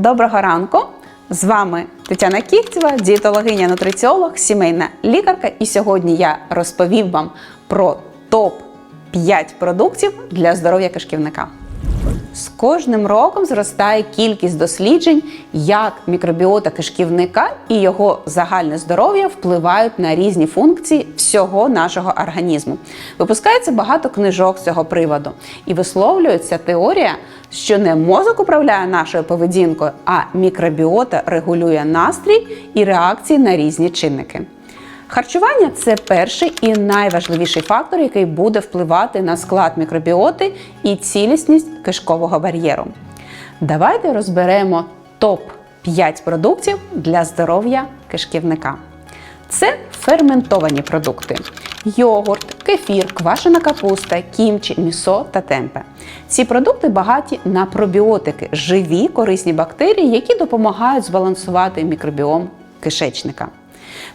Доброго ранку! З вами Тетяна Кіхтєва, дієтологиня, нутриціолог, сімейна лікарка. І сьогодні я розповім вам про топ 5 продуктів для здоров'я кишківника. З кожним роком зростає кількість досліджень, як мікробіота кишківника і його загальне здоров'я впливають на різні функції всього нашого організму. Випускається багато книжок з цього приводу, і висловлюється теорія, що не мозок управляє нашою поведінкою, а мікробіота регулює настрій і реакції на різні чинники. Харчування це перший і найважливіший фактор, який буде впливати на склад мікробіоти і цілісність кишкового бар'єру. Давайте розберемо топ-5 продуктів для здоров'я кишківника. Це ферментовані продукти: йогурт, кефір, квашена капуста, кімчі, місо та темпе. Ці продукти багаті на пробіотики, живі корисні бактерії, які допомагають збалансувати мікробіом кишечника.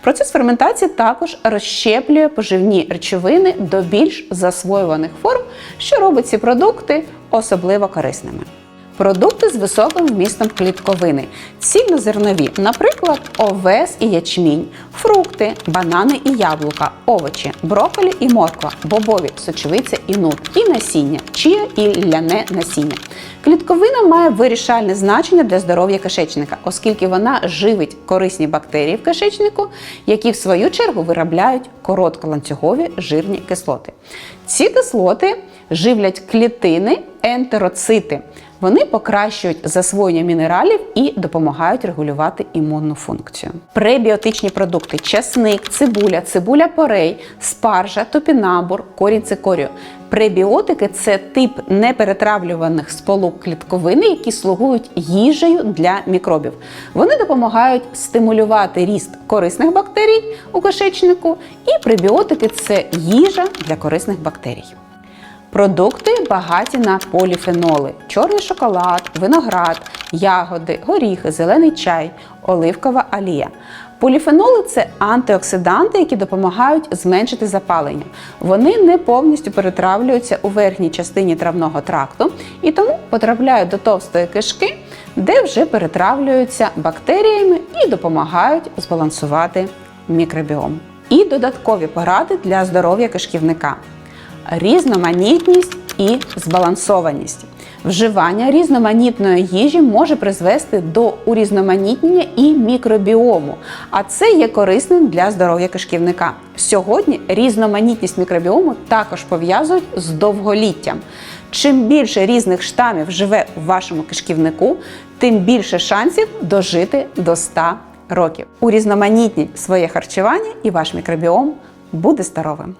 Процес ферментації також розщеплює поживні речовини до більш засвоюваних форм, що робить ці продукти особливо корисними. Продукти з високим вмістом клітковини, цільнозернові, наприклад, овес і ячмінь, фрукти, банани і яблука, овочі, брокколі і морква, бобові, сочевиця і нут, і насіння, чия і ляне насіння. Клітковина має вирішальне значення для здоров'я кишечника, оскільки вона живить корисні бактерії в кишечнику, які в свою чергу виробляють коротколанцюгові жирні кислоти. Ці кислоти живлять клітини ентероцити. Вони покращують засвоєння мінералів і допомагають регулювати імунну функцію. Пребіотичні продукти: часник, цибуля, цибуля порей, спаржа, топінамбур, корінь цикорію. Пребіотики це тип неперетравлюваних сполук клітковини, які слугують їжею для мікробів. Вони допомагають стимулювати ріст корисних бактерій у кишечнику, і пребіотики це їжа для корисних бактерій. Продукти багаті на поліфеноли: чорний шоколад, виноград, ягоди, горіхи, зелений чай, оливкова олія. Поліфеноли це антиоксиданти, які допомагають зменшити запалення. Вони не повністю перетравлюються у верхній частині травного тракту і тому потрапляють до товстої кишки, де вже перетравлюються бактеріями і допомагають збалансувати мікробіом. І додаткові поради для здоров'я кишківника різноманітність і збалансованість. Вживання різноманітної їжі може призвести до урізноманітнення і мікробіому, а це є корисним для здоров'я кишківника. Сьогодні різноманітність мікробіому також пов'язують з довголіттям. Чим більше різних штамів живе в вашому кишківнику, тим більше шансів дожити до 100 років. Урізноманітніть своє харчування і ваш мікробіом буде здоровим.